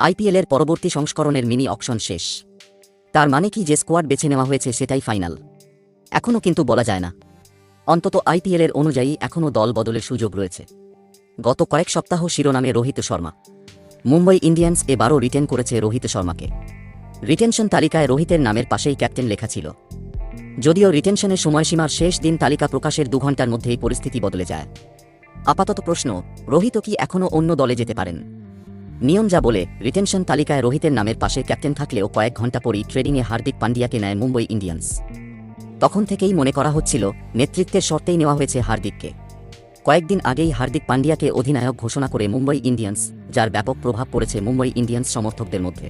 আইপিএলের পরবর্তী সংস্করণের মিনি অকশন শেষ। তার মানে কি যে স্কোয়াড বেছে নেওয়া হয়েছে সেটাই ফাইনাল। এখনও কিন্তু বলা যায় না। অন্তত আইপিএলের অনুযায়ী এখনও দল বদলের সুযোগ রয়েছে। গত কয়েক সপ্তাহ শিরোনামে রোহিত শর্মা। মুম্বাই ইন্ডিয়ান্স এবারও রিটেন করেছে রোহিত শর্মাকে। রিটেনশন তালিকায় রোহিতের নামের পাশেই ক্যাপ্টেন লেখা ছিল। যদিও রিটেনশনের সময়সীমার শেষ দিন তালিকা প্রকাশের দু ঘণ্টার মধ্যেই পরিস্থিতি বদলে যায়। আপাতত প্রশ্ন, রোহিত কি এখনও অন্য দলে যেতে পারেন? নিয়ম যা বলে রিটেনশন তালিকায় রোহিতের নামের পাশে ক্যাপ্টেন থাকলেও কয়েক ঘণ্টা পরই ট্রেডিংয়ে হার্দিক পান্ডিয়াকে নেয় মুম্বই ইন্ডিয়ান্স। তখন থেকেই মনে করা হচ্ছিল, নেতৃত্বের শর্তেই নেওয়া হয়েছে হার্দিককে। কয়েকদিন আগেই হার্দিক পান্ডিয়াকে অধিনায়ক ঘোষণা করে মুম্বই ইন্ডিয়ান্স, যার ব্যাপক প্রভাব পড়েছে মুম্বই ইন্ডিয়ান্স সমর্থকদের মধ্যে।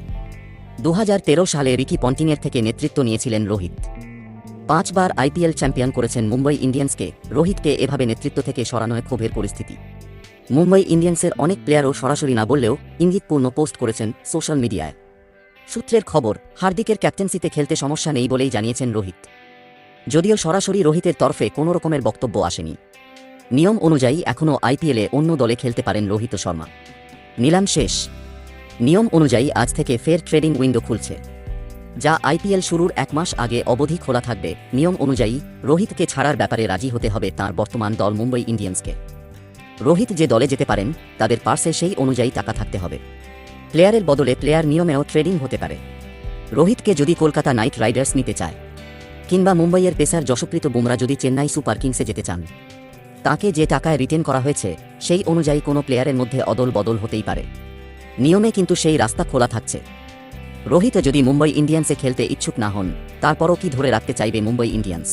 দু হাজার তেরো সালে রিকি পন্টিংয়ের থেকে নেতৃত্ব নিয়েছিলেন রোহিত। পাঁচবার আইপিএল চ্যাম্পিয়ন করেছেন মুম্বই ইন্ডিয়ান্সকে, রোহিতকে এভাবে নেতৃত্ব থেকে সরানোয় ক্ষোভের পরিস্থিতি। মুম্বই ইন্ডিয়ান্সের অনেক প্লেয়ারও সরাসরি না বললেও ইঙ্গিতপূর্ণ পোস্ট করেছেন সোশ্যাল মিডিয়ায়। সূত্রের খবর, হার্দিকের ক্যাপ্টেন্সিতে খেলতে সমস্যা নেই বলেই জানিয়েছেন রোহিত। যদিও সরাসরি রোহিতের তরফে কোনো রকমের বক্তব্য আসেনি। নিয়ম অনুযায়ী এখনও আইপিএলে অন্য দলে খেলতে পারেন রোহিত শর্মা। নিলাম শেষ। নিয়ম অনুযায়ী আজ থেকে ফের ট্রেডিং উইন্ডো খুলছে। যা আইপিএল শুরুর এক মাস আগে অবধি খোলা থাকবে, নিয়ম অনুযায়ী রোহিতকে ছাড়ার ব্যাপারে রাজি হতে হবে তার বর্তমান দল মুম্বই ইন্ডিয়ান্সকে। রোহিত যে দলে যেতে পারেন, তাদের পার্সে সেই অনুযায়ী টাকা থাকতে হবে। প্লেয়ারের বদলে প্লেয়ার নিয়মেও ট্রেডিং হতে পারে। রোহিতকে যদি কলকাতা নাইট রাইডার্স নিতে চায়, কিংবা মুম্বাইয়ের পেসার যশপ্রীত বুমরা যদি চেন্নাই সুপার কিংসে যেতে চান, তাকে যে টাকায় রিটেন করা হয়েছে, সেই অনুযায়ী কোনো প্লেয়ারের মধ্যে অদল বদল হতেই পারে। নিয়মে কিন্তু সেই রাস্তা খোলা থাকছে। রোহিত যদি মুম্বাই ইন্ডিয়ান্সে খেলতে ইচ্ছুক না হন, তারপরও কি ধরে রাখতে চাইবে মুম্বাই ইন্ডিয়ান্স?